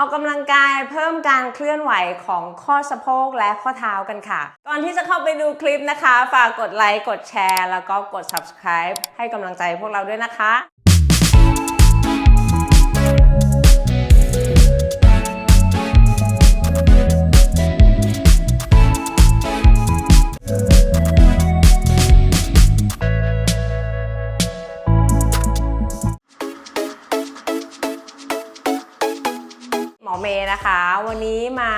ออกกำลังกายเพิ่มการเคลื่อนไหวของข้อสะโพกและข้อเท้ากันค่ะ ก่อนที่จะเข้าไปดูคลิปนะคะ ฝากกดไลค์ กดแชร์ แล้วก็กด subscribe ให้กำลังใจพวกเราด้วยนะคะ นะคะ วันนี้มา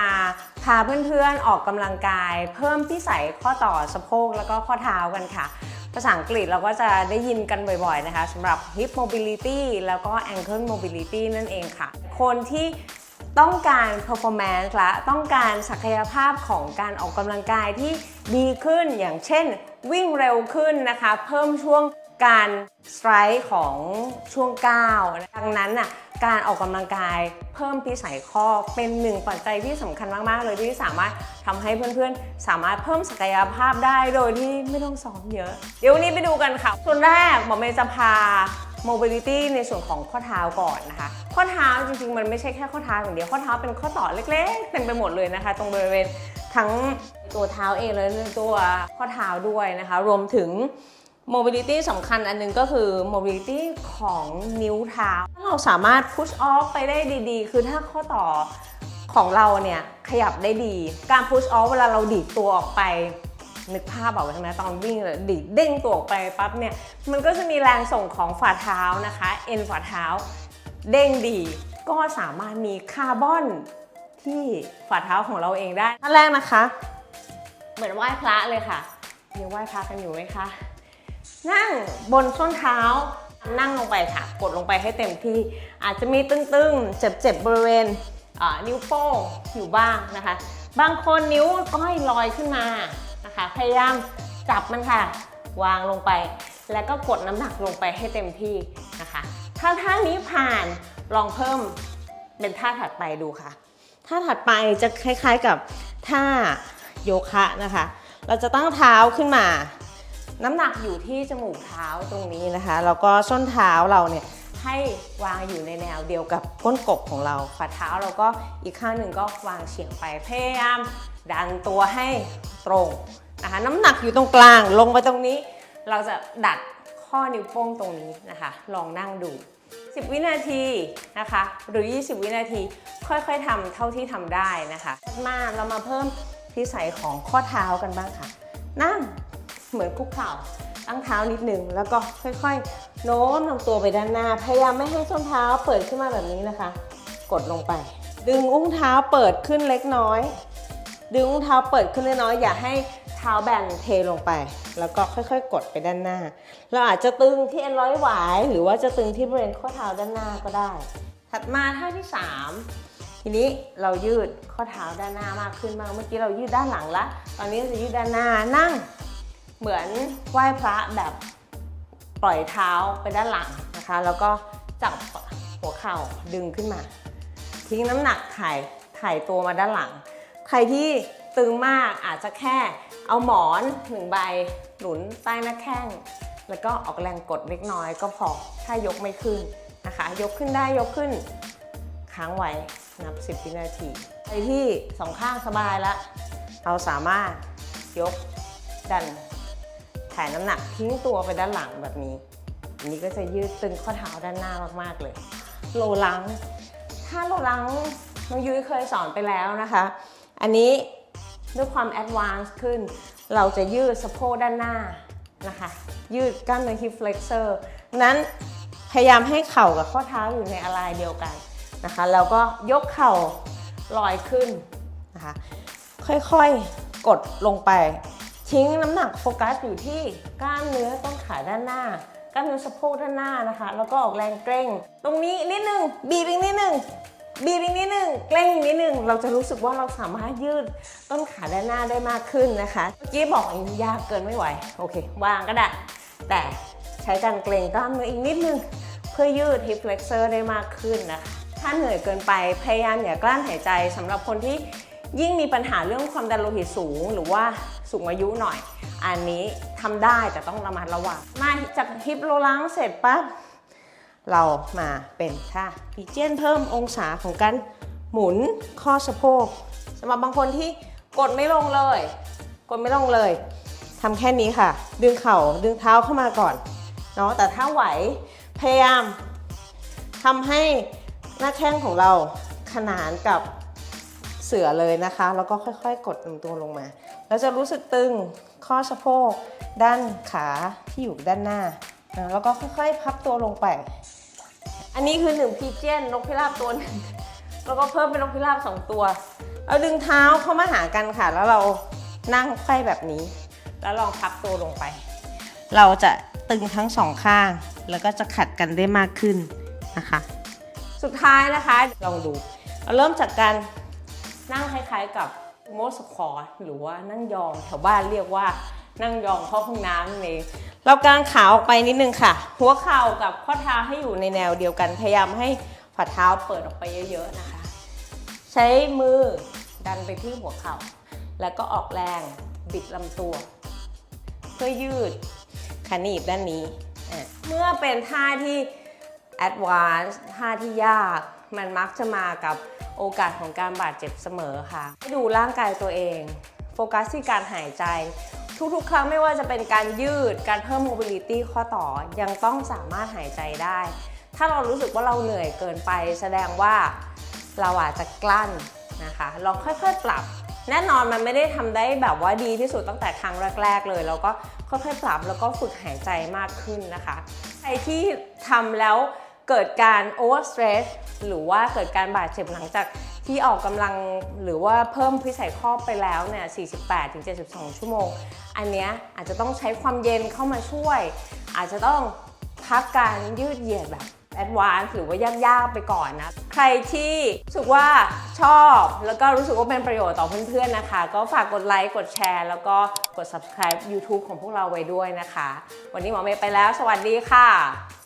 พาเพื่อนๆออกกำลังกาย เพิ่มพิสัยข้อต่อสะโพกแล้วก็ข้อเท้ากันค่ะ ภาษาอังกฤษเราก็จะได้ยินกันบ่อยๆนะคะสำหรับ hip mobility แล้วก็ ankle mobility นั่นเองค่ะ คนที่ต้องการ performance และต้องการศักยภาพของการออกกำลังกายที่ดีขึ้นอย่างเช่น วิ่งเร็วขึ้นนะคะ เพิ่มช่วง การสไตร์ของช่วงก้าวดังนั้นน่ะการออกกำลังกายเพิ่มพิสัยข้อเป็นหนึ่งปัจจัยที่สำคัญมากๆ เลยที่สามารถทำให้เพื่อนๆ สามารถเพิ่มศักยภาพได้โดยที่ไม่ต้องซ้อมเยอะ เดี๋ยววันนี้ไปดูกันค่ะส่วนแรกหมอเมย์จะพา mobility ในส่วนของข้อเท้าก่อนนะคะ ข้อเท้าจริงๆ มันไม่ใช่แค่ข้อเท้าอย่างเดียวข้อเท้าเป็นข้อต่อเล็กๆเต็มไปหมดเลยนะคะ ตรงบริเวณทั้งตัวเท้าเองและตัวข้อเท้าด้วยนะคะ รวมถึง mobility สำคัญอันหนึงก็คือ mobility ของนิ้วเท้าถ้าเราสามารถ push off ไปได้ดีๆ คือถ้าข้อต่อของเราเนี่ยขยับได้ดี การ push off เวลาเราดีดตัวออกไปนึกภาพออกใช่ไหมตอนวิ่งเลยดีดเด้งตัวออกไปปั๊บเนี่ยมันก็จะมีแรงส่งของฝ่าเท้านะคะ เอ็นฝ่าเท้า เด้งดี ก็สามารถมีคาร์บอนที่ฝ่าเท้าของเราเองได้ขั้นแรกนะคะ เหมือนไหว้พระเลยค่ะยังไหว้พระกันอยู่ไหมคะ นั่งบนส้นเท้า นั่งลงไปค่ะ กดลงไปให้เต็มที่ อาจจะมีตึงๆ เจ็บๆ บริเวณนิ้วโป้งอยู่บ้างนะคะ บางคนนิ้วก้อยลอยขึ้นมานะคะ พยายามจับมันค่ะ วางลงไป แล้วก็กดน้ำหนักลงไปให้เต็มที่นะคะ ถ้าท่านี้ผ่านลองเพิ่มเป็นท่าถัดไปดูค่ะ ท่าถัดไปจะคล้ายๆกับท่าโยคะนะคะ เราจะตั้งเท้าขึ้นมา น้ำหนักอยู่ที่จมูกเท้าตรงนี้นะคะ แล้วก็ส้นเท้าเราเนี่ยให้วางอยู่ในแนวเดียวกับก้นกบของเราฝ่าเท้าเราก็อีกข้างหนึ่งก็วางเฉียงไปพยายามดันตัวให้ตรงนะคะน้ำหนักอยู่ตรงกลางลงไปตรงนี้ เราจะดัดข้อนิ้วโป้งตรงนี้นะคะ ลองนั่งดู 10 วินาทีนะคะ หรือ 20 วินาทีค่อยๆทำเท่าที่ทำได้นะคะ มาเรามาเพิ่มพิสัยของข้อเท้ากันบ้างค่ะ นั่ง เหมือนคุกเข่าตั้งเท้านิดนึงแล้วก็ค่อยๆ โน้มลำตัวไปด้านหน้า พยายามไม่ให้ส้นเท้าเปิดขึ้นมาแบบนี้นะคะ กดลงไป ดึงอุ้งเท้าเปิดขึ้นเล็กน้อย ดึงอุ้งเท้าเปิดขึ้นเล็กน้อย อย่าให้เท้าแบนเทลงไป แล้วก็ค่อยๆ กดไปด้านหน้า เราอาจจะตึงที่เอ็นร้อยหวาย หรือว่าจะตึงที่บริเวณข้อเท้าด้านหน้าก็ได้ ถัดมาท่าที่ 3ทีนี้เรายืดข้อเท้าด้านหน้ามากขึ้นมาก เมื่อกี้เรายืดด้านหลังละ ตอนนี้เราจะยืดด้านหน้านั่ง เหมือนไหว้พระแบบปล่อยเท้าไปด้านหลังนะคะ แล้วก็จับหัวเข่าดึงขึ้นมา ทิ้งน้ำหนักถ่ายถ่ายตัวมาด้านหลัง ใครที่ตึงมากอาจจะแค่เอาหมอนหนึ่งใบหนุนใต้หน้าแข้ง แล้วก็ออกแรงกดเล็กน้อยก็พอถ้ายกไม่ขึ้นนะคะ ยกขึ้นได้ยกขึ้นค้างไว้นับ 10 วินาทีใครที่สองข้างสบายแล้วเราสามารถยกดันายน้ำหนักทิ้งตัวไปด้านหลังแบบนี้อันนี้ก็จะยืดตึงข้อเท้าด้านหน้ามากๆเลย โลลัง ถ้าโลลังน้องยุ้ยเคยสอนไปแล้วนะคะ อันนี้ด้วยความแอดวานซ์ขึ้น เราจะยืดสะโพกด้านหน้านะคะ ยืดกล้ามเนื้อ hip flexor นั้นพยายามให้เข่ากับข้อเท้าอยู่ในอะไรเดียวกันนะคะแล้วก็ยกเข่าลอยขึ้นนะคะค่อยๆกดลงไป ทิ้งน้ำหนักโฟกัสอยู่ที่กล้ามเนื้อต้นขาด้านหน้ากล้ามเนื้อสะโพกด้านหน้านะคะ แล้วก็ออกแรงเกร็ง ตรงนี้นิดนึงบีบอีกนิดนึงบีบอีกนิดนึงเกร็งอีกนิดนึงเราจะรู้สึกว่าเราสามารถยืดต้นขาด้านหน้าได้มากขึ้นนะคะเมื่อกี้บอกอย่างนี้ยากเกินไม่ไหวโอเควางก็ได้แต่ใช้การเกร็งกล้ามเนื้ออีกนิดนึง เพื่อยืด hip flexor ได้มากขึ้นนะคะถ้าเหนื่อยเกินไปพยายามอย่ากลั้นหายใจสำหรับคนที่ ยิ่งมีปัญหาเรื่องความดันโลหิตสูง หรือว่าสูงอายุหน่อย อันนี้ทำได้แต่ต้องระมัดระวัง มาจากฮิปโรลังเสร็จปั๊บเรามาเป็นท่าพีเจนเพิ่มองศาของการหมุนข้อสะโพกสำหรับบางคนที่กดไม่ลงเลย กดไม่ลงเลยทำแค่นี้ค่ะ ดึงเข่าดึงเท้าเข้ามาก่อนเนาะแต่ถ้าไหวพยายามทำให้หน้าแข้งของเราขนานกับ เสือเลยนะคะ แล้วก็ค่อยๆ กดลำตัวลงมา แล้วจะรู้สึกตึงข้อสะโพก ด้านขาที่อยู่ด้านหน้า แล้วก็ค่อยๆ พับตัวลงไป อันนี้คือหนึ่งพีเจนนกพิราบตัวหนึ่งแล้วก็เพิ่มเป็นนกพิราบสองตัวเอาดึงเท้าเข้ามาหากันค่ะ แล้วเรานั่งไขว้แบบนี้ แล้วลองพับตัวลงไป เราจะตึงทั้งสองข้าง แล้วก็จะขัดกันได้มากขึ้นนะคะ สุดท้ายนะคะลองดู เราเริ่มจากการ นั่งคล้ายๆกับโมสคอร์หรือว่านั่งยองแถวบ้านเรียกว่านั่งยองเข้าห้องน้ำนั่เองเรากางขาออกไปนิดนึงค่ะ หัวเข่ากับข้อเท้าให้อยู่ในแนวเดียวกัน พยายามให้ฝ่าเท้าเปิดออกไปเยอะๆนะคะ ใช้มือดันไปที่หัวเข่า แล้วก็ออกแรงบิดลำตัว เพื่อยืดขาหนีบด้านนี้ เมื่อเป็นท่าที่ advanced ท่าที่ยาก มันมักจะมากับ โอกาสของการบาดเจ็บเสมอค่ะ ให้ดูร่างกายตัวเอง โฟกัสที่การหายใจ ทุกๆ ครั้งไม่ว่าจะเป็นการยืด การเพิ่ม mobility ข้อต่อ ยังต้องสามารถหายใจได้ ถ้าเรารู้สึกว่าเราเหนื่อยเกินไป แสดงว่าเราอาจจะกลั้นนะคะ ลองค่อยๆ ปรับ แน่นอนมันไม่ได้ทำได้แบบว่าดีที่สุดตั้งแต่ครั้งแรก ๆ เลย เราก็ค่อยๆ ปรับแล้วก็ฝึกหายใจมากขึ้นนะคะ ใครที่ทำแล้ว เกิดการ overstress หรือว่าเกิดการบาดเจ็บหลังจากที่ออกกำลังหรือว่าเพิ่มพิสัยข้อไปแล้วเนี่ย 48-72 ชั่วโมง อันเนี้ยอาจจะต้องใช้ความเย็นเข้ามาช่วย อาจจะต้องพักการยืดเหยียดแบบแอดวานซ์หรือว่ายากๆไปก่อนนะ ใครที่รู้สึกว่าชอบแล้วก็รู้สึกว่าเป็นประโยชน์ต่อเพื่อนๆนะคะ ก็ฝากกดไลค์ กดแชร์ แล้วก็กด subscribe YouTube ของพวกเราไว้ด้วยนะคะ วันนี้หมอเมย์ไปแล้ว สวัสดีค่ะ